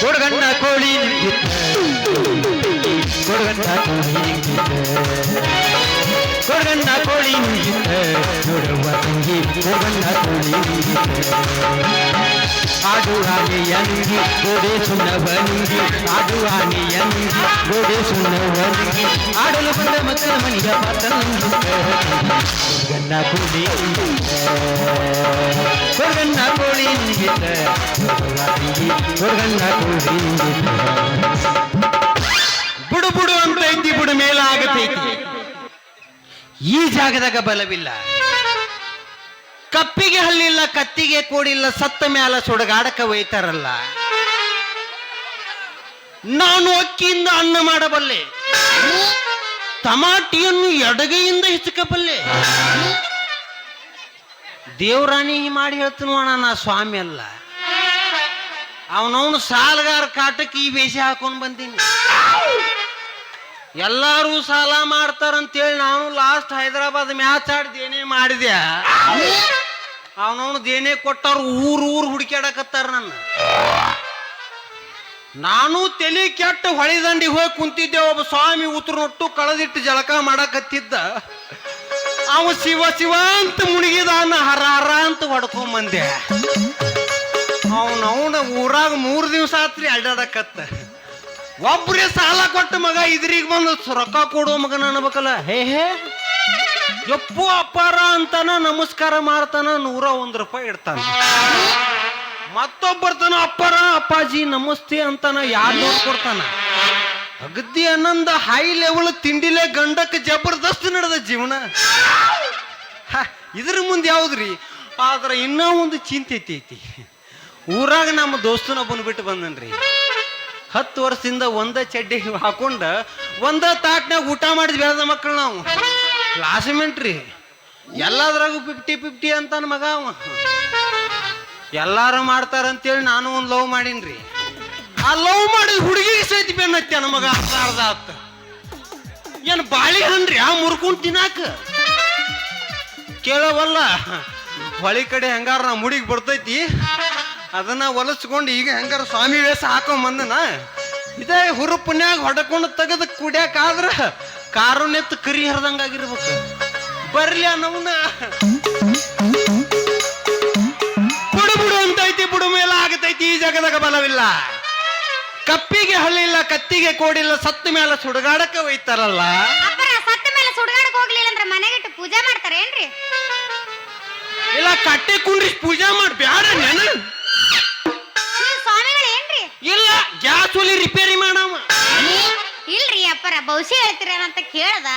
கொடுகண்ணா கோழி கொடுகண்ணா கோழி கொடுகண்ணா கோழி கொடுகண்ணா கோழி ನುಂಗಿದ್ದ ನೋಡುವ ತಂಗಿ ಕೊಡಗಣ್ಣ ಕೋಳಿ ನುಂಗಿದ್ದ ಆಡು ಆನೆಯ ನುಂಗಿ ಗೋಡೆ ಸುಣ್ಣವ ನುಂಗಿ ಆಡು ಆನೆಯ ನುಂಗಿ ಗೋಡೆ ಸುಣ್ಣವ ನುಂಗಿ ಆಡಲು ಬಂದ ಮಕ್ಕಳ ಮನೆಯ ಪಾತ್ರ ನುಂಗಿದ್ದ ಕೊಡಗಣ್ಣ ಕೋಳಿ ನುಂಗಿದ್ದ ಕೊಡಗಣ್ಣ ಕೋಳಿ ನುಂಗಿದ್ದ ನೋಡುವ ತಂಗಿ ಕೊಡಗಣ್ಣ ಕೋಳಿ ನುಂಗಿದ್ದ ಬುಡು ಬುಡು ಅಂತ ಐತಿ ಬುಡು ಮೇಲ ಆಗತೈತಿ ಈ ಜಾಗದಾಗ ಬಲವಿಲ್ಲ ಕಪ್ಪಿಗೆ ಹಲ್ಲಿಲ್ಲ, ಕತ್ತಿಗೆ ಕೂಡಿಲ್ಲ, ಸತ್ತ ಮ್ಯಾಲ ಸುಡಗಾಡಕ ಒಯ್ತಾರಲ್ಲ. ನಾನು ಅಕ್ಕಿಯಿಂದ ಅನ್ನ ಮಾಡಬಲ್ಲೆ. ತಮಾಟಿಯನ್ನು ಎಡಗೈಯಿಂದ ಹಿಚಕಬಲ್ಲೆ. ದೇವರಾಣಿ ಮಾಡಿ ಹೇಳ್ತೀನಿ ಅಣ್ಣ, ನಾ ಸ್ವಾಮಿ ಅಲ್ಲ. ಅವನವನು ಸಾಲಗಾರ ಕಾಟಕ್ಕೆ ಈ ವೇಷ ಹಾಕೊಂಡು ಬಂದೀನಿ. ಎಲ್ಲಾರು ಸಾಲ ಮಾಡ್ತಾರಂತೇಳಿ ನಾನು ಲಾಸ್ಟ್ ಹೈದರಾಬಾದ್ ಮ್ಯಾಚ್ ಆಡ್ದೇನೇ ಮಾಡಿದೆ ಅವನವನು ದೇನೇ ಕೊಟ್ಟವ್ರು ಊರು ಊರು ಹುಡುಕ್ಯಾಡಕತ್ತಾರ ನನ್ನ. ನಾನು ತಲೆ ಕೆಟ್ಟು ಹೊಳೆ ದಂಡಿಗೆ ಹೋಗಿ ಕುಂತಿದ್ದೆ, ಒಬ್ಬ ಸ್ವಾಮಿ ಉತ್ರು ನೊಟ್ಟು ಕಳೆದಿಟ್ಟು ಜಳಕ ಮಾಡಕತ್ತಿದ್ದ. ಅವ ಶಿವ ಶಿವ ಅಂತ ಮುಳುಗಿದಾನ ಹರ ಹರ ಅಂತ ಹೊಡ್ಕೊಂಬಂದೆ. ಅವನವನ ಊರಾಗ ಮೂರು ದಿವಸ ಆತ್ರಿ ಅಡ್ಡಾಡಕತ್ತ ಒಬ್ರೇ ಸಾಲ ಕೊಟ್ಟ ಮಗ ಇದ್ರಿಗೆ ಬಂದು ರೊಕ್ಕ ಕೊಡೋ ಮಗನ ಅನ್ಬೇಕಲ್ಲ, ಹೇ ಹೇ. ಎಪ್ಪು ಅಪ್ಪಾರ ಅಂತಾನ ನಮಸ್ಕಾರ ಮಾಡ್ತಾನ, ನೂರ ಒಂದ್ ರೂಪಾಯಿ ಇಡ್ತಾನ. ಮತ್ತೊಬ್ಬರ್ತಾನ, ಅಪ್ಪಾರ ಅಪ್ಪಾಜಿ ನಮಸ್ತೆ ಅಂತಾನ ಯಾರು ನೋಡ್ ಕೊಡ್ತಾನ? ಅಗದಿ ಅನ್ನಂದ ಹೈ ಲೆವೆಲ್ ತಿಂಡಿಲೆ ಗಂಡಕ್ಕೆ ಜಬರ್ದಸ್ತ್ ನಡೆದ ಜೀವನ. ಇದ್ರ ಮುಂದೆ ಯಾವ್ದ್ರಿ? ಆದ್ರೆ ಇನ್ನೂ ಒಂದು ಚಿಂತೆ ಐತಿ ಊರಾಗ ನಮ್ಮ ದೋಸ್ತನ ಬಿಟ್ಟು ಬಂದನ್ರಿ. ಹತ್ತು ವರ್ಷದಿಂದ ಒಂದ ಚಡ್ಡಿ ಹಾಕೊಂಡ, ಒಂದ ತಾಟ್ನಾಗ ಊಟ ಮಾಡಿದ್ ಬೆಳೆದ ಮಕ್ಕಳು ನಾವು. ಕ್ಲಾಸ್ಮೇಟ್ ರೀ. ಎಲ್ಲದ್ರಾಗೂ ಫಿಫ್ಟಿ ಫಿಫ್ಟಿ ಅಂತಾನೆ ಮಗ ಅವ. ಎಲ್ಲಾರು ಮಾಡ್ತಾರಂತೇಳಿ ನಾನು ಒಂದು ಲವ್ ಮಾಡೀನ್ರಿ ಆ ಲವ್ ಮಾಡಿದ ಹುಡುಗಿಗೆ ಸಹಿತ ಬೆನ್ನತ್ತೆ ಮಗ, ಅರ್ಧ ಆತ. ಏನ್ ಬಾಳಿ ಹಣ್ರಿ ಆ ಮುರ್ಕೊಂಡು ತಿನ್ನಾಕ? ಕೇಳವಲ್ಲ, ಹೊಳಿ ಕಡೆ ಹೆಂಗಾರ ನಾ ಮುಡಿಗೆ ಬರ್ತೈತಿ, ಅದನ್ನ ಹೊಲಸ್ಕೊಂಡು ಈಗ ಹೆಂಗಾರ ಸ್ವಾಮಿ ವೇಷ ಹಾಕೋ ಬಂದನ, ಇದೇ ಹುರುಪನ್ಯಾಗ ಹೊಡ್ಕೊಂಡು ತೆಗೆದು ಕುಡ್ಯಾಕಾದ್ರ ಕಾರು ನೆತ್ತು ಕರಿ ಹರಿದಂಗಾಗಿರ್ಬೇಕು ಬರ್ಲಿ ಅನ್ನವನ್ನ. ಬುಡು ಬುಡು ಅಂತೈತಿ ಬುಡು ಮೇಲೆ ಆಗತೈತಿ ಈ ಜಗದಾಗ ಬಲವಿಲ್ಲ. ಕಪ್ಪಿಗೆ ಹಳ್ಳಿಲ್ಲ ಕತ್ತಿಗೆ ಕೋಡಿಲ್ಲ ಸತ್ತ ಮೇಲೆ ಸುಡುಗಾಡಕ್ಕೆ ಒಯ್ತಾರಲ್ಲ. ಸತ್ತ ಮೇಲೆ ಸುಡ್ಗಾಡಕ್ ಹೋಗ್ಲಿಲ್ಲ ಅಂದ್ರೆ ಮನೆಗಿಟ್ಟು ಪೂಜೆ ಮಾಡ್ತಾರೆ ಏನ್ರಿ ಇಲ್ಲ ಕಟ್ಟೆ ಕುಂಡ್ರಿ ಪೂಜೆ ಮಾಡಿ ಭವಿಷ್ಯ ಹೇಳ್ತೀರೇನಂತ ಕೇಳ್ದ.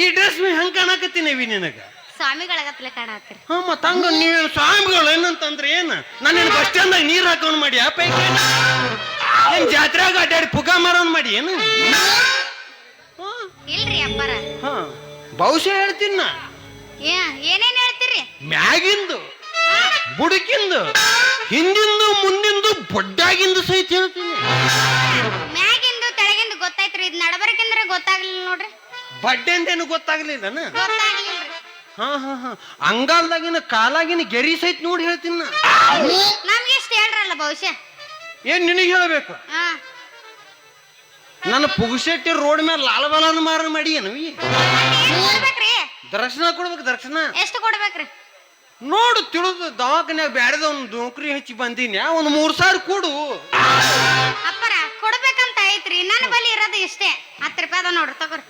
ಈ ಡ್ರೆಸ್ ಮೇ ಹಂಗ ಕಾಣಕತ್ತೀನವಿ ನಿನಗ? ಸ್ವಾಮಿಗಳಾಗತ್ಲೆ ಕಾಣತ್ತೀರಿ. ಹಾ ಮತ್ತ ಹಂಗ ನೀವೇನು ಸ್ವಾಮಿಗಳು ಏನಂತಂದ್ರೆ ಏನ? ನನ್ನ ಬಸ್ ಸ್ಟ್ಯಾಂಡ್ ನೀರ್ ಹಾಕೊಂಡ್ ಮಾಡಿ ಆ ಪೈಕಿ ಏನ್? ಜಾತ್ರೆಗ ಅಡ್ಡಾಡಿ ಪುಗ ಮಾರೋನ್ ಮಾಡಿ ಏನು? ಇಲ್ರಿ ಅಪ್ಪರ. ಹಾ. ಬಹುಶಃ ಹೇಳ್ತೀನಿ ನಾ. ಏ ಏನೇನ್ ಹೇಳ್ತೀರಿ? ಮ್ಯಾಗಿಂದು ಬುಡಕಿಂದು ಹಿಂದಿಂದು ಮುಂದಿಂದು ಬೊಡ್ಡಾಗಿಂದು ಸಹಿತ ಹೇಳ್ತೀನಿ ಮ್ಯಾಗಿಂದು ತೆಳಗಿಂದು ಗೊತ್ತಾಯ್ತ್ರಿ ಇದ್ ನಡಬರ್ಕಿಂದ್ರೆ ಗೊತ್ತಾಗ್ಲಿಲ್ಲ ನೋಡ್ರಿ. ಬಡ್ಡೆ ಅಂತೇನು ಗೊತ್ತಾಗ್ಲಿಲ್ಲ ಗೊತ್ತಾಗ್ಲಿಲ್ರಿ ಹಾ ಹಾ ಹಾ. ಅಂಗಾಲ್ದಾಗಿನ ಕಾಲಾಗಿನ ಗೆರಿ ಸಹಿತ ನೋಡಿ ಹೇಳ್ತೀನಿ ನಾ. ನಮ್ಗೆ ಇಷ್ಟ ಹೇಳ್ರಲ್ಲ ಬಹುಶಃ. ಏನ್ ನಿನಗೆ ಹೇಳಬೇಕು? ಹಾ. ನನ್ನ ಪುಗುಶೆಟ್ಟಿ ರೋಡ್ ಮೇಲೆ ಲಾಲ್ ಬಾಲನ್ ಮಾರ ಮಾಡಿ ಏನವಿ ಕೊಡ್ಬೇಕ್ರಿ? ದರ್ಶನ ಕೊಡ್ಬೇಕು ದರ್ಶನ? ಎಷ್ಟು ಕೊಡ್ಬೇಕ್ರಿ? ನೋಡು ತಿಳಿದು ದವಾಖಾನ್ಯಾಗ ಬ್ಯಾಡದ ಒಂದು ನೌಕರಿ ಹಚ್ಚಿ ಬಂದೀನಿ ಒಂದು ಮೂರ್ ಸಾವಿರ ಕೊಡು. ಅಪ್ಪರ ಕೊಡ್ಬೇಕಂತ ಬಲಿ ಇರೋದು ಇಷ್ಟೇ. ಹತ್ತು ರೂಪಾಯಿ ಅದ ನೋಡ್ರಿ ತಗೋರಿ.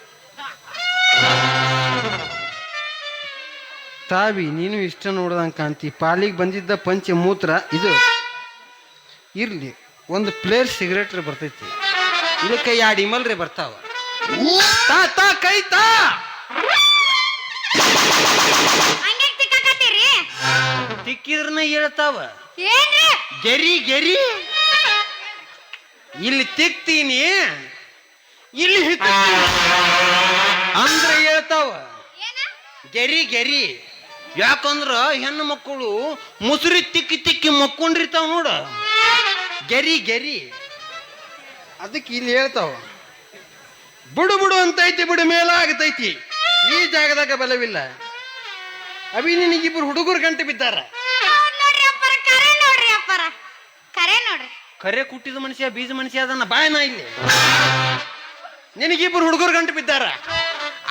ತಾವಿ ನೀನು ಇಷ್ಟ ನೋಡ್ದಂಗ ಕಾಂತಿ ಪಾಲಿಗೆ ಬಂದಿದ್ದ ಪಂಚ ಮೂತ್ರ ಇದು. ಇರ್ಲಿ ಒಂದು ಪ್ಲೇಟ್ ಸಿಗರೇಟ್ ಬರ್ತೈತಿ. ಇದಕ್ಕೆ ಎರಡು ಇಮಲ್ರಿ ಬರ್ತಾವ. ತಾ ತಾ ಕೈ ತಾ! ಹಂಗೆ ತಿಕ್ಕಾಕತ್ತೀರಿ? ತಿಕ್ಕಿದ್ರನ ಹೇಳ್ತಾವ. ಏನ್ರಿ? ಗೆರಿ ಗೆರಿ! ಇಲ್ಲಿ ತಿಕ್ತೀನಿ. ಇಲ್ಲಿ. ಅಂದ್ರೆ ಹೇಳ್ತಾವ. ಏನ? ಗೆರಿ ಗೆರಿ. ಯಾಕಂದ್ರ ಹೆಣ್ಣು ಮಕ್ಕಳು ಮುಸುರಿ ತಿಕ್ಕಿ ತಿಕ್ಕಿ ಮಕ್ಕೊಂಡಿರ್ತಾವ ನೋಡ. ಗೆರಿ ಗೆರಿ. ಅದಕ್ಕೆ ಇಲ್ಲಿ ಹೇಳ್ತಾವ. ಬಿಡು ಬಿಡು ಅಂತೈತಿ ಬಿಡು ಮೇಲ ಆಗತೈತಿ ಈ ಜಾಗದಾಗ ಬಲವಿಲ್ಲ. ಅಭಿ ನಿನಗಿಬ್ರು ಹುಡುಗರು ಗಂಟೆ ಬಿದ್ದಾರ. ಕರೆ ಕುಟ್ಟಿದ ಮನುಷ್ಯ ಬೀಜ ಮನುಷ್ಯ ಅದನ್ನ ಬಾಯನ ಇಲ್ಲಿ. ನಿನಗಿಬ್ಬರು ಹುಡುಗರು ಗಂಟು ಬಿದ್ದಾರ?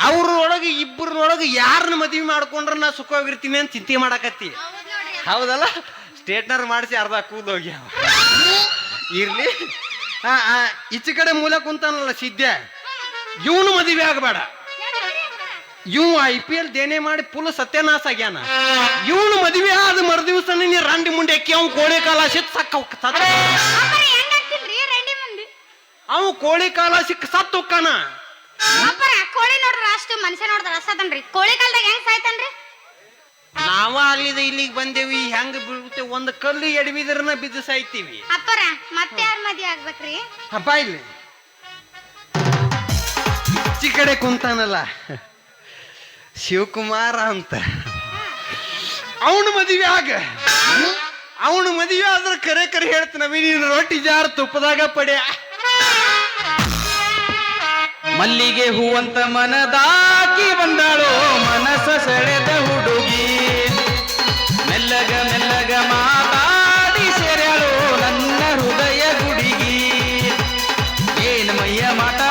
ಅವ್ರೊಳಗೆ ಇಬ್ಬರೊಳಗೆ ಯಾರನ್ನ ಮದುವೆ ಮಾಡ್ಕೊಂಡ್ರೆ ನಾ ಸುಖವಾಗಿರ್ತೀನಿ ಅಂತ ಚಿಂತೆ ಮಾಡಾಕತ್ತಿ. ಹೌದಲ್ಲ? ಸ್ಟೇಟ್ನರ್ ಮಾಡಿಸಿ ಅರ್ಧ ಹೋಗ್ಯಾವ ಇರ್ಲಿ. ಆ, ಈಚೆ ಕಡೆ ಮೂಲ ಕುಂತಾನಲ್ಲ ಸಿದ್ಧ ಇವನು ಮದುವೆ ಆಗಬೇಡ. ಇವ್ ಐ ಪಿ ಎಲ್ ದೇನೆ ಮಾಡಿ ಫುಲ್ ಸತ್ಯನಾಶ ಆಗ್ಯಾನ. ಇವನು ಮದುವೆ ಆದ ಮರುದಿವ್ಸ ನೀ ರಂಡಿ ಮುಂಡೆ ಅವ್ನು ಕೋಳಿ ಕಾಲ ಸಿತ್ ಸಕ್ಕ ಅಪ್ಪರ ಹೆಂಗ್ ಆಗ್ತಿಲ್ರಿ ರಂಡಿ ಮಂದಿ ಅವ್ ಕೋಳಿ ಕಾಲ ಸಿಕ್ಕ ಸತ್ ಹೊಕ್ಕಾನ ಅಪ್ಪರ ಕೋಳಿ ನೋಡ್ರ ಅಷ್ಟು ಮನುಷ್ಯ ನೋಡ್ದ ರಸದನ್ರಿ ಕೋಳಿ ಕಾಲದಾಗ ಹೆಂಗ್ ಸಾಯ್ತಾನ್ರಿ? ನಾವ ಅಲ್ಲಿದ ಇಲ್ಲಿಗೆ ಬಂದೇವಿ ಹೆಂಗ್ ಬೀಳುತ್ತೆ ಒಂದ್ ಕಲ್ಲು ಎಡವಿದ್ರನ ಬಿದ್ದು ಸಾಯ್ತೀವಿ. ಅಪ್ಪರ ಮತ್ತೆ ಯಾರ ಮದಿ ಆಗ್ಬೇಕ್ರಿ? ಹಬ್ಬ ಇಲ್ಲಿ. ಹೆಚ್ಚಿ ಕಡೆ ಕುಂತಾನಲ್ಲ. ಶಿವಕುಮಾರ ಅಂತ. ಅವನು ಮದುವೆ ಆಗ. ಅವನು ಮದುವೆ ಆದ್ರೆ ಕರೆ ಕರೆ ಹೇಳ್ತಾನವಿ ನೀನು ರೊಟ್ಟಿ ಜಾರ್ ತುಪ್ಪದಾಗ ಪಡೆ ಮಲ್ಲಿಗೆ ಹೂವಂತ ಮನದಾಕಿ ಬಂದಾಳು, ಮನಸ ಸೆಳೆದ ಹುಡುಗಿ. ಮೆಲ್ಲಗ ಮೆಲ್ಲಗ ಮಾತಾಡಿ ಸೆರೆಳು ನನ್ನ ಹೃದಯ ಗುಡಿಗಿ. ಏನ ಮೈಯ ಮಾಟ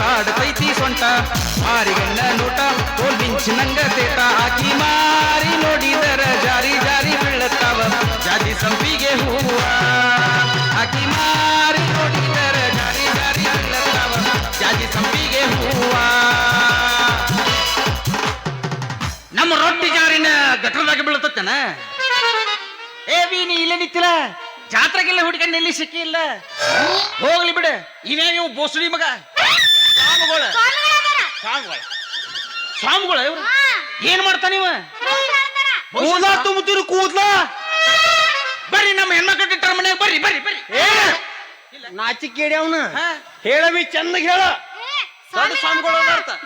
ಕಾಡ್ತೈತಿ ಸೊಂಟ. ಮಾರಿಗಣ್ಣ ನೋಟ, ತೋಲ್ ನಂಗ ತೇಟ ಹಾಕಿ ಮಾರಿ ಇಲ್ಲೇ ನಿಂತಿಲ್ಲ. ಜಾತ್ರೆಗೆಲ್ಲ ಹುಡ್ಕೊಂಡು ಎಲ್ಲಿ ಸಿಕ್ಕಿಲ್ಲ. ಹೋಗ್ಲಿ ಬಿಡು. ಇವೇ ನೀವು ಬೋಸುಡಿ ಮಗ? ಸ್ವಾಮಿಗಳ. ಇವ್ರು? ಏನ್ ಮಾಡ್ತಾನ ಇವ ಕೂದಲ ತುಂಬುತ್ತೀರಿ ಕೂದ್ಲ? ಬರ್ರಿ ನಮ್ಮ ಹೆಣ್ಮಕ್ಳು ಇಟ್ಟಾರ ಮನೆಯಾಗ ಬರ್ರಿ ಬರ್ರಿ ಬರ್ರಿ. ನಾಚಿ ಕೇಳಿ ಅವನ. ಹಾ? ಹೇಳವಿ ಚಂದ ಹೇಳ. ದೊಡ್ಡ ಸ್ವಾಮಿಗಳು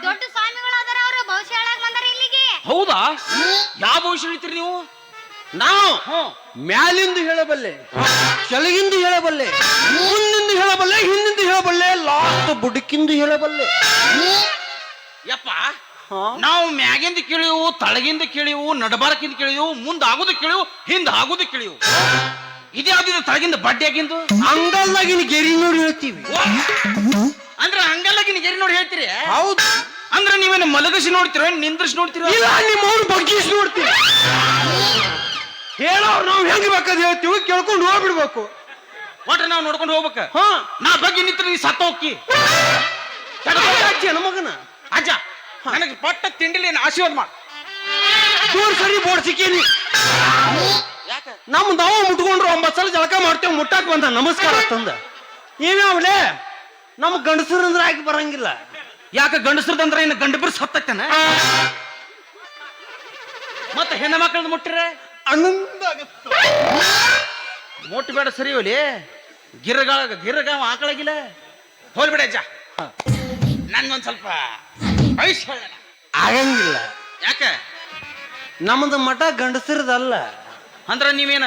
ದೊಡ್ಡ ಸ್ವಾಮಿಗಳು ಅದಾರ ಅವ್ರು. ಭವಿಷ್ಯ ಹೇಳಕ್ ಬಂದಾರ ಇಲ್ಲಿಗೆ. ಹೌದಾ? ಯಾವ ಭವಿಷ್ಯ ಹೇಳ್ತೀರಿ ನೀವು? ನಾವು ಮ್ಯಾಲಿಂದು ಹೇಳಬಲ್ಲೆ ಕೆಳಗಿಂದು ಹೇಳಬಲ್ಲೆ ಮುಂದಿಂದು ಹೇಳಬಲ್ಲೆ ಹಿಂದಿಂದು ಹೇಳಬಲ್ಲೆ ಲಾಸ್ಟ್ ಬುಡಕಿಂದು ಹೇಳಬಲ್ಲೆ. ಯಪ್ಪ ನಾವು ಮ್ಯಾಗಿಂದ ಕೇಳಿವು ತಳಗಿಂದ ಕೇಳಿವು ನಡಬಾರಕಿಂದ ಕೇಳಿವು ಮುಂದ ಆಗುದು ಕೇಳಿವು ಹಿಂದ ಆಗುದು ಕೇಳಿವು ಇದ್ಯಾವ್ದಿದೆ ತಳಗಿಂದ ಬಡ್ಡಿಯಾಗಿಂದು ಅಂಗಲ್ದಾಗಿನ ಗೆರಿ ನೋಡಿ ಹೇಳ್ತೀವಿ. ಅಂದ್ರ ಹಂಗಲ್ಲಾಗಿನ ಗೆರಿ ನೋಡಿ ಹೇಳ್ತೀರಿ? ಹೌದು. ಅಂದ್ರ ನೀವೇನು ಮಲಗಿಸಿ ನೋಡ್ತೀರ ನಿಂದ್ರಿಸಿ ನೋಡ್ತೀರ? ಇಲ್ಲ ನಿಮ್ಮ ಬಗ್ಗಿಸಿ ನೋಡ್ತೀವಿ ಹೇಳೋರು ನಾವು ಹೆಂಗ್ ಬೇಕಾದ್ ಹೇಳ್ತೀವಿ ಕೇಳ್ಕೊಂಡು ಹೋಗ್ಬಿಡ್ಬೇಕು. ಒಟ್ರೆ ನಾವು ನೋಡ್ಕೊಂಡು ಹೋಗ್ಬೇಕ. ಹಾ. ನಾ ಬಗ್ಗೆ ನಿಂತ್ರ ನೀ ಸತ್ತೋಕಿ ಹೋಗಿ ಅಜ್ಜಿ ಮಗನ? ಅಜ್ಜ ನನಗೆ ಪಟ್ಟ ತಿಂಡಿಲಿ ಏನ್ ಆಶೀರ್ವಾದ ಮಾಡ. ದೂರ ಸರಿ ಬೋರ್ಡ್ ಸಿಕ್ಕೀನಿ. ಯಾಕ? ನಮ್ ನಾವು ಮುಟ್ಕೊಂಡ್ರು ಒಂಬತ್ತು ಸಲ ಜಳಕ ಮಾಡ್ತೇವೆ ಮುಟ್ಟಾಕ್ ಬಂದ. ನಮಸ್ಕಾರ ತಂದ. ನೀವ್ಯಾವಲೇ ನಮ್ ಗಂಡಸರಂದ್ರೆ ಆಗಿ ಬರಂಗಿಲ್ಲ. ಯಾಕ ಅಂದ್ರೆ ಏನು ಗಂಡ ಬಿರ್ಸ್ ಮತ್ತೆ ಹೆಣ್ಣು ಮಕ್ಕಳದ್ ಮುಟ್ಟಿರ ಆನಂದ ಆಗತ್ತ ಮುಟ್ಟ ಬೇಡ ಸರಿ ಒಲಿ. ಗಿರಗ ಗಿರಗ ಆಕಳಾಗಿಲ್ಲ. ಹೋಲ್ಬಿಡ ಅಜ್ಜ. ನನ್ಗೊಂದ್ ಸ್ವಲ್ಪ ಐಶ್ವರ್ಯ ಹೇಳಣ. ಆಗಂಗಿಲ್ಲ. ಯಾಕೆ? ನಮ್ದು ಮಠ ಗಂಡಸಿರದಲ್ಲ. ಅಂದ್ರ ನೀವೇನ?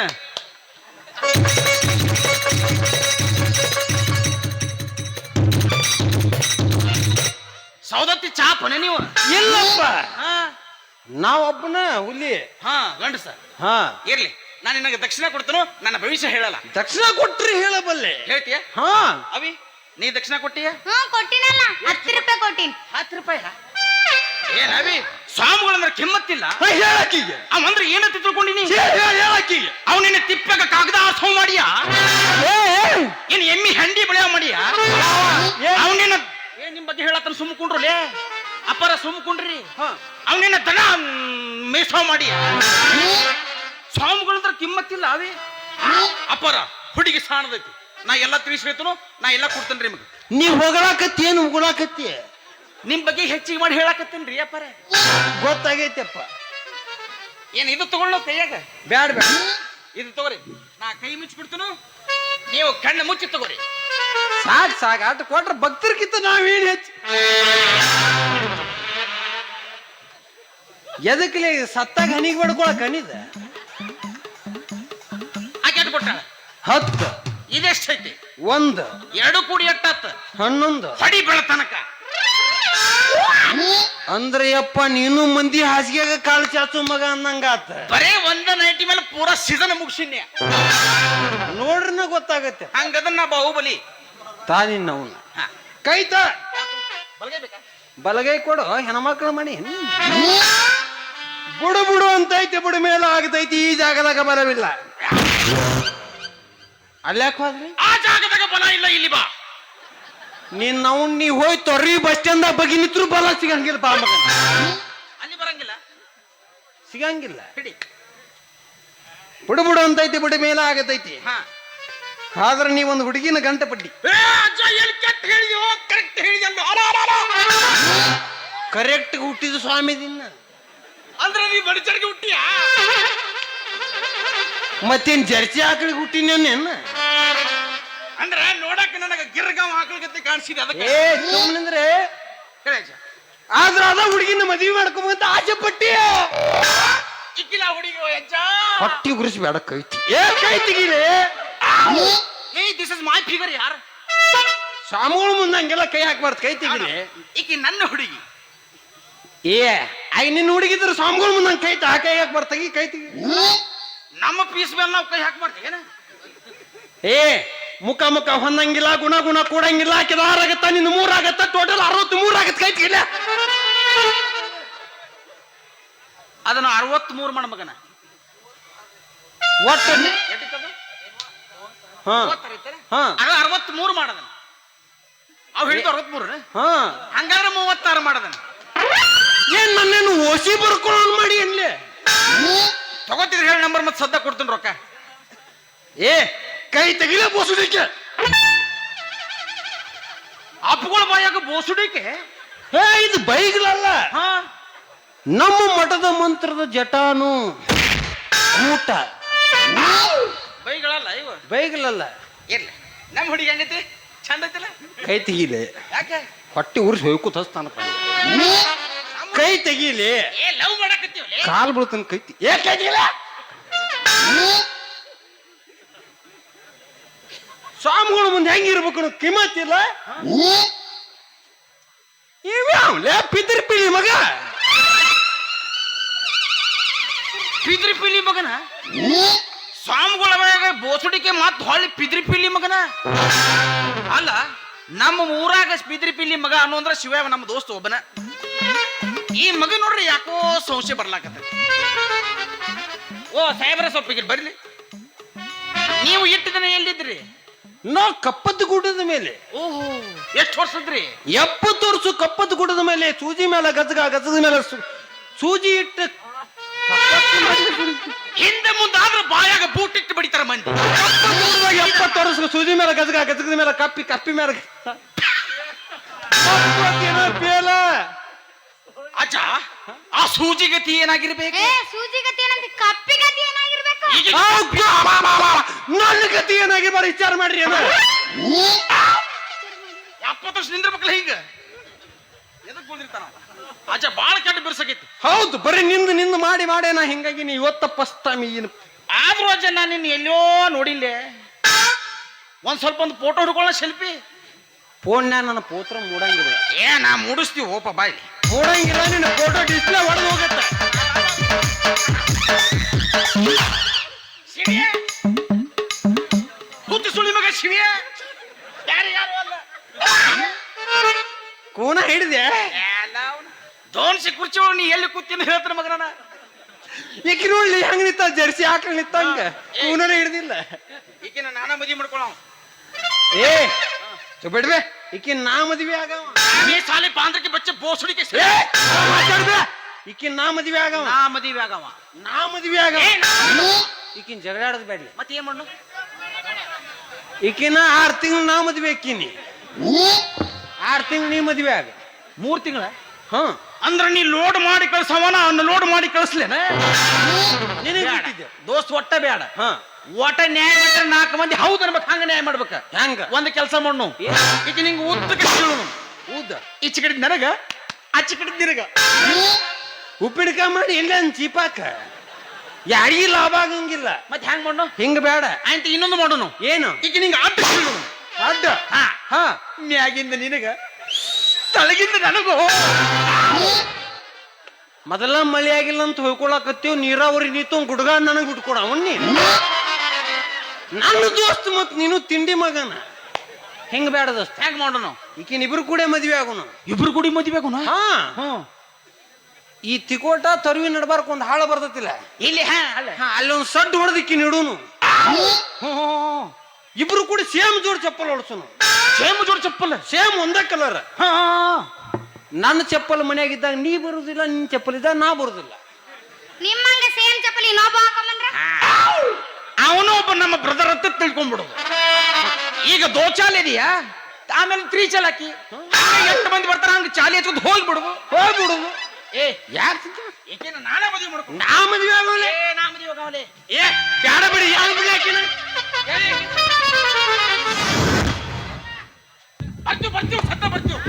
ಸೌದತ್ತಿ ಚಾಪನೆ ನೀವು? ಇಲ್ಲಪ್ಪ. ನಾವೊಬ್ಬನ ಹುಲಿ. ಹಾ ಗಂಡಸ ಹಾ. ಇರ್ಲಿ. ನಾನು ನಿನಗೆ ದಕ್ಷಿಣ ಕೊಡ್ತೇನೋ ನನ್ನ ಭವಿಷ್ಯ ಹೇಳಲ್ಲ. ದಕ್ಷಿಣ ಕೊಟ್ರಿ ಹೇಳಬಲ್ಲೆ ಹೇಳ್ತೀಯ? ಹಾ. ಅವಿ ನೀ ದಕ್ಷಿಣ ಕೊಟ್ಟಿಯ? ಹ್ಮ್ ಕೊಟ್ಟಿನಲ್ಲ. ಹತ್ತು ರೂಪಾಯಿ ಕೊಟ್ಟಿನಿ. ಹತ್ತು ರೂಪಾಯಿ ಏನ್ ಅವಿ ಸ್ವಾಮಿಗಳಂದ್ರೆ ಕೆಮ್ಮತ್ತಿಲ್ಲ. ಹೇಳಕ್ಕೀಗೆ ಅವಂದ್ರೆ ಏನಂತ ತಿಳ್ಕೊಂಡಿನಿ? ಹೇಳಕ್ಕಿಗೆ ಅವ್ ನಿನ್ನ ತಿಪ್ಪಗ ಕಾಗದ ಆಸವ್ ಮಾಡಿಯ? ಏನ್ ಎಮ್ಮಿ ಹಂಡಿ ಬೆಳೆಯ ಮಾಡಿಯ? ನಿನ್ನ ಏನ್ ನಿಮ್ ಬಗ್ಗೆ ಸುಮ್ಮ ಸುಮ್ಕೊಂಡ್ರಲೇ ಅಪ್ಪರ ಸುಮ್ಕೊಂಡ್ರಿ. ಅವನಿನ ದನ ಮೇಸೋ ಮಾಡಿ. ಸ್ವಾಮಿಗಳಂದ್ರೆ ಕಿಮ್ಮತ್ತಿಲ್ಲ ಅವೇ ಅಪರ ಹುಡುಗಿ ಸಾಣದೈತಿ. ನಾ ಎಲ್ಲ ತಿಳಿಸ್ಬೇಕು ನಾ ಎಲ್ಲ ಕೊಡ್ತೇನ್ರಿ ನಿಮಗೆ. ನೀವು ಹೊಗಳಾಕತ್ತಿ ಏನು ಹೋಗಲಾಕತ್ತಿ ನಿಮ್ ಬಗ್ಗೆ ಹೆಚ್ಚಿಗೆ ಮಾಡಿ ಹೇಳಕತ್ತೇನ್ರಿ ಅಪ್ಪರ ಗೊತ್ತಾಗೈತಪ್ಪ. ಏನ್ ಇದು ತಗೊಳ್ಳೋ ಕೈಯಾಗ? ಬ್ಯಾಡ ಬ್ಯಾಡ. ಇದು ತಗೋರಿ. ನಾ ಕೈ ಮುಚ್ಚಿಬಿಡ್ತೇನು? ನೀವು ಕಣ್ಣು ಮುಚ್ಚಿ ತಗೋರಿ. ಸಾಕ್ ಸಾಕ್ ಅಟ್ ಕೊಟ್ರೆ ಭಕ್ತರಿಗಿಂತ ನಾವೇನ್ ಹೆಚ್ಚು? ಎದಕ್ಲೆ ಸತ್ತ ಹನಿಗೆ ಬಡ್ಕೊಳಕ್ ಹನಿದ? ಆಕೆ ಕೊಟ್ಟಾಳ? ಹತ್ತು. ಇದೆಷ್ಟೈತಿ? ಒಂದು. ಎರಡು ಕೂಡಿ ಎಟ್ಟಾತ ಹನ್ನೊಂದು. ಹಡಿ ಬೆಳತನಕ ಅಂದ್ರೆ ಯಪ್ಪ ನೀನು ಮಂದಿ ಹಾಸಿಗೆಗ ಕಾಲು ಚಾಚು ಮಗ ಅಂದಂಗಾತ ಬರೇ ಒಂದ ನೈಟಿ ಮೇಲೆ ಪೂರಾ ಸೀಸನ್ ಮುಗಿಸಿನ್ಯ? ನೋಡ್ರಿನ ನಾ ಗೊತ್ತಾಗತ್ತೆ. ಹಂಗದನ್ನ ಬಾಹುಬಲಿ. ತಾನಿನ್ನವನ್ನ ಕೈ ಕೈತ! ಬಲಗೈ ಕೊಡು ಹೆಣ್ಮಕ್ಳು ಮಣಿ. ಬುಡು ಬುಡು ಅಂತೈತಿ ಬುಡು ಮೇಲೆ ಆಗತೈತಿ ಈ ಜಾಗದಾಗ ಬರವಿಲ್ಲ ಅಲ್ಲಿ ಹೋದ್ರಿ? ಆ ಜಾಗದಾಗ ಬಲ ಇಲ್ಲ ಇಲ್ಲಿ ಬಾ. ನೀನ್ ನಾವು ನೀ ಹೋಯ್ ತೊರ್ರಿ ಬಸ್ ಸ್ಟ್ಯಾಂಡ್ ಬಗಿ ನಿತ್ರು ಬಲ ಸಿಗಂಗಿಲ್ಲ ಬಾ ಮಗನ. ಅಲ್ಲಿ ಬರಂಗಿಲ್ಲ. ಸಿಗಂಗಿಲ್ಲ. ಬುಡು ಬುಡು ಅಂತೈತಿ ಬುಡು ಮೇಲೆ ಆಗತೈತಿ. ಹಾ. ಆದ್ರೆ ನೀವೊಂದು ಹುಡುಗಿನ ಗಂಟೆ ಹೇಳಿದ್ಯೋ ಕರೆಕ್ಟ್ ಹುಟ್ಟಿದ್ದು ಸ್ವಾಮಿ ದಿನ ಅಂದ್ರೆ ನೀ ಬಡಚರಿಗೆ ಹುಟ್ಟಿಯ? ಮತ್ತೇನ್ ಜರ್ಸಿ ಆಕಳಿಗೆ ಹುಟ್ಟಿನೇನ ಅಂದ್ರೆ ನೋಡಕ್ ನನಗ ಗಿರ್ಗಾವ್ ಆಕಳಿಗತ್ತೆ ಕಾಣಿಸಿದೆ ಅದಕ್ಕೆ. ಅಜ್ಜ. ಆದ್ರ ಅದ ಹುಡುಗಿನ ಮದ್ವಿ ಮಾಡ್ಕೊಂಬಂತ ಆಸೆ ಪಟ್ಟಿ ಇಕ್ಕಿಲ್ಲ ಹುಡುಗಿ ಹೊಟ್ಟಿ ಗುರಿಸಿ ಬೇಡ ಕೈತಿ. ಏ ಕೈ ತೆಗೀರಿ ದಿಸ್ ಇಸ್ ಮೈ ಫಿಗರ್ ಯಾರ್? ಸ್ವಾಮಿಗಳು ಮುಂದಂಗೆಲ್ಲ ಕೈ ಹಾಕ್ಬಾರ್ದು ಕೈ ತೆಗಿರಿ. ಈಕಿ ನನ್ನ ಹುಡುಗಿ. ಏ ಐ ನಿನ್ನ ಹುಡುಗಿದ್ರು ಸ್ವಾಮಿಗಳು ಮುಂದೆ ಕೈ ತಾ ಕೈ ಹಾಕ್ಬಾರ್ದು ತೆಗಿ ಕೈ ತೆಗಿ. ನಮ್ಮ ಪೀಸ್ ಮೇಲೆ ನಾವು ಕೈ ಹಾಕ್ಬಾರ್ದು ಏನ? ಏ ಮುಖ ಮುಖ ಹೊಂದಂಗಿಲ್ಲ ಗುಣ ಗುಣ ಕೂಡಂಗಿಲ್ಲ ಕೆದಾರಾಗತ್ತ ನಿನ್ನ ಮೂರಾಗತ್ತ ಟೋಟಲ್ ಅರವತ್ತು ಮೂರಾಗತ್ತ ಕೈ ತೆಗಿಲ್ಲ ಅದನ್ನ ಅರವತ್ತ್ ಮೂರು ಮಾಡ ಮಗನ. ಒಟ್ಟು ಹಾ. ಹಾ. ಅದು ಅರವತ್ತ್ ಮೂರು ಮಾಡದನ. ಅವ್ ಹೇಳಿದ ಅರವತ್ತ್ ಮೂರು ಹಾ. ಹಂಗಾದ್ರೆ ಮೂವತ್ತಾರು ಮಾಡದನ. ಏನ್ ನನ್ನೇನು ಓಸಿ ಬರ್ಕೊಳ್ಳೋನ್ ಮಾಡಿ ಅನ್ಲಿ ತಗೋತಿದ್ರೆ ಹೇಳಿ ನಂಬರ್ ಮತ್ತೆ ಸದ್ದ ಕೊಡ್ತೀನಿ ರೊಕ್ಕ. ಏ ಕೈ ತೆಗಿಲ ಬೋಸುಡಿಕೆ. ಅಪ್ಪಗಳ ಬಾಯಾಗ ಬೋಸುಡಿಕೆ? ಏ ಇದು ಬೈಗ್ಲಲ್ಲ. ಹಾ. ನಮ್ಮ ಮಠದ ಮಂತ್ರದ ಜಟಾನು ಊಟ. ಬೈಗಳಲ್ಲ ಇವ. ಬೈಗ್ಲಲ್ಲ. ಇರ್ಲಿ ನಮ್ಮ ಹುಡುಗಿ ಹೆಂಗೈತಿ? ಚಂದ ಐತಿಲ್ಲ? ಕೈ ತೆಗೀಲಿ. ಯಾಕೆ? ಹೊಟ್ಟೆ ಉರಿಸಿ ಹೋಯ್ಕೂತ ಹಸ್ತಾನಪ್ಪ ಕೈ ತೆಗೀಲಿ. ಏ ಲವ್ ಮಾಡಕತ್ತೀವಲ್ಲ? ಕಾಲು ಬೀಳ್ತಾನ ಕೈ ತಿ- ಏ ಕೈ ತೆಗಿಲ. ಸ್ವಾಮಿಗಳು ಮುಂದೆ ಹೆಂಗಿರ್ಬೇಕು ಅನ್ನೋ ಕಿಮ್ಮತ್ತಿಲ್ಲ ಇವ್ಯಾವ್ಲೆ? ಪಿದ್ರಿ ಪಿಲಿ ಮಗ? ಪಿದ್ರಿ ಪಿಲಿ ಮಗನ? ಸ್ವಾಮಿಗಳವ ಬೋಸುಡಿಕೆ ಮತ್ ಹೊಳ್ಳಿ ಪಿದ್ರಿ ಪಿಲ್ಲಿ ಮಗನ? ಅಲ್ಲ ನಮ್ಮ ಊರಾಗ ಪಿದ್ರಿ ಪಿಲ್ಲಿ ಮಗ ಅನ್ನೋಂದ್ರ ಶಿವ ನಮ್ಮ ದೋಸ್ತ ಒಬ್ಬನ. ಈ ಮಗ ನೋಡ್ರಿ ಯಾಕೋ ಸಂಶಯ ಬರ್ಲಾಕತ್ತ ಓ ಸಾಹೇಬ್ರ ಸೊಪ್ಪಿಗೆ ಬರ್ಲಿ. ನೀವು ಎಷ್ಟು ದಿನ ಎಲ್ಲಿದ್ರಿ? ನಾ ಕಪ್ಪದ ಗುಡ್ಡದ ಮೇಲೆ. ಓಹೋ ಎಷ್ಟು ವರ್ಷದ್ರಿ? ಎಪ್ಪತ್ತು ವರ್ಷ ಕಪ್ಪದ ಗುಡ್ಡದ ಮೇಲೆ ಸೂಜಿ ಮೇಲೆ ಗಜಗ ಗಜದ ಮೇಲೆ ಸೂಜಿ ಇಟ್ಟು. ಹಿಂದೆ ಮುಂದಾದ್ರೆ ಬಾಯಾಗ ಬೂಟ್ ಇಟ್ಟು ಬಡಿತಾರ ಮಂದಿ ಎಪ್ಪತ್ತು ವರ್ಷ ಸೂಜಿ ಮೇಲೆ ಗಜಗ ಗಜಗದ ಮೇಲೆ ಕಪ್ಪಿ ಕಪ್ಪಿ ಮೇಲೆ. ಬೇಲ. ಅಜ್ಜ ಆ ಸೂಜಿ ಗತಿ ಏನಾಗಿರ್ಬೇಕು? ಏ ಸೂಜಿ ಗತಿ ಏನಂತ ಕಪ್ಪಿ ಗತಿ ಏನಾಗಿರ್ಬೇಕು. ನನ್ನ ಗತಿ ಏನಾಗಿ ಬಾರಿ ವಿಚಾರ ಮಾಡ್ರಿ ಅದ ಎಪ್ಪತ್ತು ವರ್ಷ ನಿಂದಿರ್ಬೇಕಲ್ಲ ಹಿಂಗ. ಎದಕ್ ಕುಳ್ದಿರ್ತಾನ ಅವ? ಅಜ್ಜ ಬಾಳ ಹೌದು ಬರೀ ನಿಂದು ನಿಂದು ಮಾಡಿ ಮಾಡೇ ನಾ ಹಿಂಗಾಗಿ ನೀ ಇವತ್ತ ಪಸ್ತಾಮಿ ಆದ್ರೂ ಅಜ್ಜ ನಾನು ನಿನ್ನ ಎಲ್ಲೋ ನೋಡಿಲ್ಲ. ಒಂದ್ ಸ್ವಲ್ಪ ಒಂದು ಫೋಟೋ ಹಿಡ್ಕೊಳ್ಳೋ ಸೆಲ್ಫಿ ಫೋನ್ಯಾಗ ನನ್ನ ಪೋತ್ರ ಮೂಡಂಗಿಲ್ಲ ಏ ನಾ ಮೂಡಿಸ್ತೀವಿ ಓಪ ಬಾಯ್ಲಿ ಮೂಡಂಗಿಲ್ಲ ನಿನ್ನ ಫೋಟೋ ಡಿಸ್ಪ್ಲೇ ಹೊಡೆದು ಹೋಗತ್ತೆ. ಶಿವಿಯ. ಸುಳಿ ಮಗ ಶಿವಿಯ. ಯಾರು ಯಾರು ಅಲ್ಲ? ಕೂನ ಹಿಡಿದೆ? ದೋನ್ಸಿ ಕುರ್ಚಿ ಒಳಗೆ ನೀ ಎಲ್ಲಿ ಕೂತೀನಿ ಹೇಳ್ತಾನೆ ಮಗನ ಈಕಿ ನೋಡ್ಲಿ ಹೆಂಗ್ ನಿಂತ? ಜರ್ಸಿ ಹಾಕಲ್ ನಿತ್ತಂಗ ಇವನೇ ಹಿಡ್ದಿಲ್ಲ. ಈಕಿನ ನಾನ ಮದಿ ಮಾಡ್ಕೊಳ ಏ ಬಿಡ್ಬೆ ಈಕಿ ನಾ ಮದ್ವೆ ಆಗವ. ನೀ ಸಾಲಿ ಬಾಂದ್ರಕ್ಕೆ ಬಚ್ಚ ಬೋಸುಡಿಕೆ ಮಾತಾಡ್ಬೆ. ಈಕಿ ನಾ ಮದ್ವೆ ಆಗವ. ನಾ ಮದ್ವೆ ಆಗವ. ನಾ ಮದ್ವೆ ಆಗವ. ಈಕಿನ ಜಗಳಾಡದ್ ಬೇಡ ಮತ್ತೆ ಏನ್ ಮಾಡು ಈಕಿನ ಆರ್ ತಿಂಗಳು ನಾ ಮದ್ವೆ ಆಕಿನಿ. ಆರ್ ತಿಂಗಳು ನೀ ಮದ್ವೆ ಆಗ. ಮೂರ್ ತಿಂಗಳ? ಹಾ. ಅಂದ್ರೆ ನೀ ಲೋಡ್ ಮಾಡಿ ಕಳ್ಸವನ ಅವ್ನ ಲೋಡ್ ಮಾಡಿ ಕಳಿಸ್ಲೇನ? ನಿನಗೆ. ಬಿಟ್ಟಿದ್ದೆ ದೋಸ್ತ್ ಒಟ್ಟ ಬೇಡ. ಹಾ. ಒಟ್ಟ ನ್ಯಾಯ ಬಿಟ್ಟರೆ ನಾಲ್ಕು ಮಂದಿ ಹೌದು ಅನ್ಬೇಕು ಹಂಗ ನ್ಯಾಯ ಮಾಡ್ಬೇಕ? ಹೆಂಗ? ಒಂದ್ ಕೆಲಸ ಮಾಡ್ನು ಈಗ ನಿಂಗೆ ಉದ್ದ ಹೇಳು ಉದ್ದ? ಈಚೆ ಕಡೆ ನನಗ ಆಚೆ ಕಡೆ ನಿನಗ. ಉಪ್ಪಿಡ್ಕ ಮಾಡಿ ಇಲ್ಲ ಚೀಪಾಕ ಯಾರಿಗೆ ಲಾಭ ಆಗಂಗಿಲ್ಲ. ಮತ್ತೆ ಹ್ಯಾಂಗ ಮಾಡು ಹಿಂಗ ಬೇಡ. ಅಂತ ಇನ್ನೊಂದು ಮಾಡೋನು. ಏನು? ಈಗ ನಿಂಗೆ ಅಡ್ಡ ಕೀಳು ಅಡ್ಡ? ಹಾ. ಹಾ. ಮ್ಯಾಗಿಂದ ನಿನಗ ತಳಗಿಂದ ನನಗೂ ಮೊದಲ ಮಳೆ ಆಗಿಲ್ಲ ಅಂತ ಹೋಯ್ಕೊಳಕತ್ತೀವ್ ನೀರಾವರಿ ನೀತು ಗುಡ್ಗ ನನಗೆ ಬಿಟ್ಕೊಡ ಅವನ್ನಿ ನನ್ನ ದೋಸ್ತ್ ಮತ್ ನೀನು ತಿಂಡಿ ಮಗನ. ಹೆಂಗ್ ಬೇಡ ದೋಸ್ತ? ಹೆಂಗ್ ಮಾಡೋಣ ಈಕಿನ ಇಬ್ರು ಕೂಡ ಮದ್ವೆ ಆಗೋಣ ಇಬ್ರು ಕೂಡಿ ಮದ್ವೆ ಆಗೋಣ ಹಾ. ಈ ತಿಕೋಟ ತರುವಿ ನಡ್ಬಾರ್ಕ ಒಂದ್ ಹಾಳ ಬರ್ತತಿಲ್ಲ. ಇಲ್ಲಿ ಹಾ ಅಲ್ಲ. ಒಂದು ಅಲ್ಲೊಂದ್ ಸಡ್ ಹೊಡೆದಿಕ್ಕಿ ನೀಡೂನು. ಇಬ್ರು ಕೂಡ ಸೇಮ್ ಜೋಡ್ ಚಪ್ಪಲ್ ಹೊಡ್ಸೋನು. ಸೇಮ್ ಜೋಡ್ ಚಪ್ಪಲ್? ಸೇಮ್ ಒಂದೇ ಕಲರ್. ಹಾ. ನನ್ನ ಚಪ್ಪಲ್ ಮನ್ಯಾಗಿದ್ದಾಗ ನೀ ಬರುದಿಲ್ಲ ನಿನ್ ಚಪ್ಪಲ್ ಇದ್ದಾಗ ನಾ ಬರುದಿಲ್ಲ. ನಿಮ್ಮಂಗ ಸೇಮ್ ಚಪ್ಪಲಿ ಇನ್ನೊಬ್ಬ ಹಾಕೊಂಬಂದ್ರ? ಅವನು ಒಬ್ಬ ನಮ್ಮ ಬ್ರದರ್ ಅಂತ ತಿಳ್ಕೊಂಡ್ಬಿಡುದು. ಈಗ ದೋಚಾಲ್ ಇದೆಯಾ ಆಮೇಲೆ ತ್ರೀ ಚಾಲ್ ಹಾಕಿ. ಎಷ್ಟು ಮಂದಿ ಬರ್ತಾರ ಹಂಗ ಚಾಲಿ ಹಚ್ಕೊಂಡು ಹೋಗ್ಬಿಡುದು. ಹೋಗ್ಬಿಡುದು. ಏ ಯಾಕೆ ಏಕೆನ ನಾನೇ ಮದುವೆ ಮಾಡ್ಕೊಂಡು ನಾ ಮದುವೆ ಆಗೋಲೆ ಏ ನಾ ಮದುವೆ ಆಗೋಲೆ ಏ ಬ್ಯಾಡ ಬಿಡಿ ಯಾರು ಬಿಡಿ ಆಕಿನ ಬರ್ತೀವಿ ಬರ್ತೀವಿ ಸತ್ತ ಬರ್ತೀವಿ.